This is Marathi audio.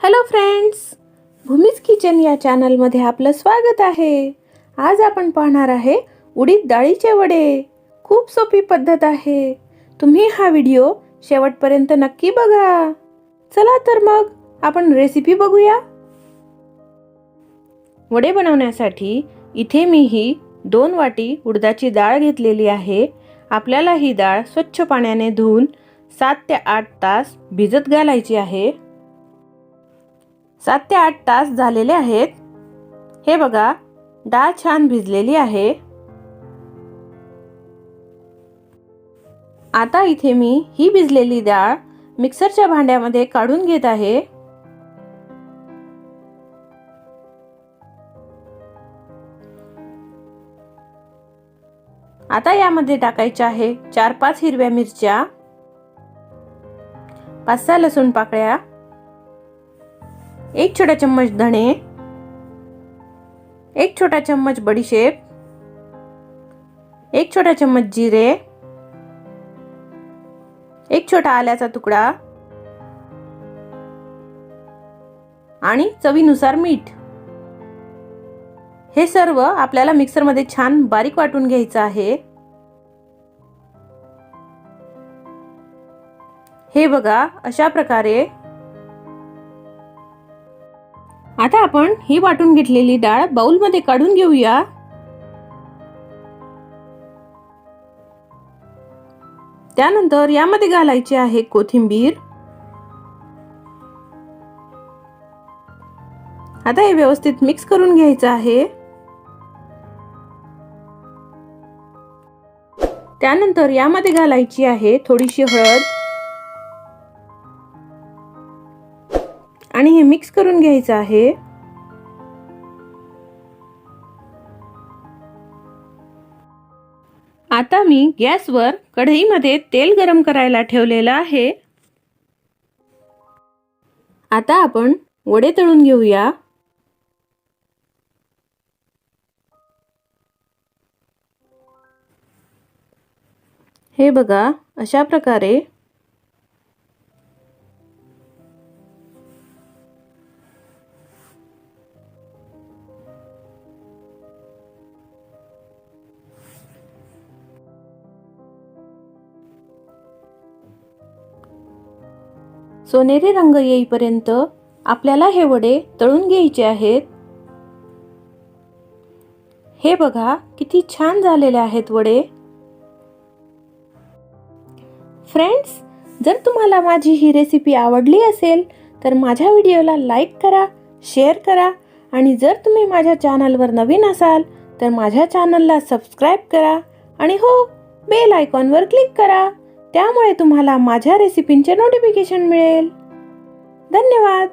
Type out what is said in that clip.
हॅलो फ्रेंड्स भूमीज किचन या चॅनलमध्ये आपलं स्वागत आहे. आज आपण पाहणार आहे उडीद डाळीचे वडे. खूप सोपी पद्धत आहे. तुम्ही हा व्हिडिओ शेवटपर्यंत नक्की बघा. चला तर मग आपण रेसिपी बघूया. वडे बनवण्यासाठी इथे मी ही दोन वाटी उडदाची डाळ घेतलेली आहे. आपल्याला ही डाळ स्वच्छ पाण्याने धुवून सात ते आठ तास भिजत घालायची आहे. सात ते आठ तास झालेले आहेत. हे बघा डाळ छान भिजलेली आहे. आता इथे मी ही भिजलेली डाळ मिक्सरच्या भांड्यामध्ये काढून घेत आहे. आता यामध्ये टाकायच्या आहे चार पाच हिरव्या मिरच्या पाच सहा लसूण पाकळ्या एक छोटा चम्मच धणे एक छोटा चम्मच बडीशेप एक छोटा चम्मच जिरे एक छोटा आल्याचा तुकडा आणि चवीनुसार मीठ. हे सर्व आपल्याला मिक्सरमध्ये छान बारीक वाटून घ्यायचं आहे. हे बघा अशा प्रकारे आता आपण ही वाटून घेतलेली डाळ बाउलमध्ये काढून घेऊया. त्यानंतर यामध्ये घालायची आहे कोथिंबीर. आता हे व्यवस्थित मिक्स करून घ्यायचं आहे. त्यानंतर यामध्ये घालायची आहे थोडीशी हळद. आणि हे मिक्स करून घ्यायचं आहे. आता मी गॅसवर कढईमध्ये तेल गरम करायला ठेवलेलं आहे. आता आपण वडे तळून घेऊया. हे बघा अशा प्रकारे सोनेरी रंग येईपर्यंत आपल्याला हे वडे तळून घ्यायचे आहेत. हे बघा किती छान झालेले आहेत वडे. फ्रेंड्स जर तुम्हाला माझी ही रेसिपी आवडली असेल तर माझ्या व्हिडिओला लाईक करा शेअर करा आणि जर तुम्ही माझ्या चॅनलवर नवीन असाल तर माझ्या चॅनलला सबस्क्राईब करा आणि हो बेल आयकॉनवर क्लिक करा. त्यामुळे तुम्हाला माझ्या रेसिपींचे नोटिफिकेशन मिळेल. धन्यवाद.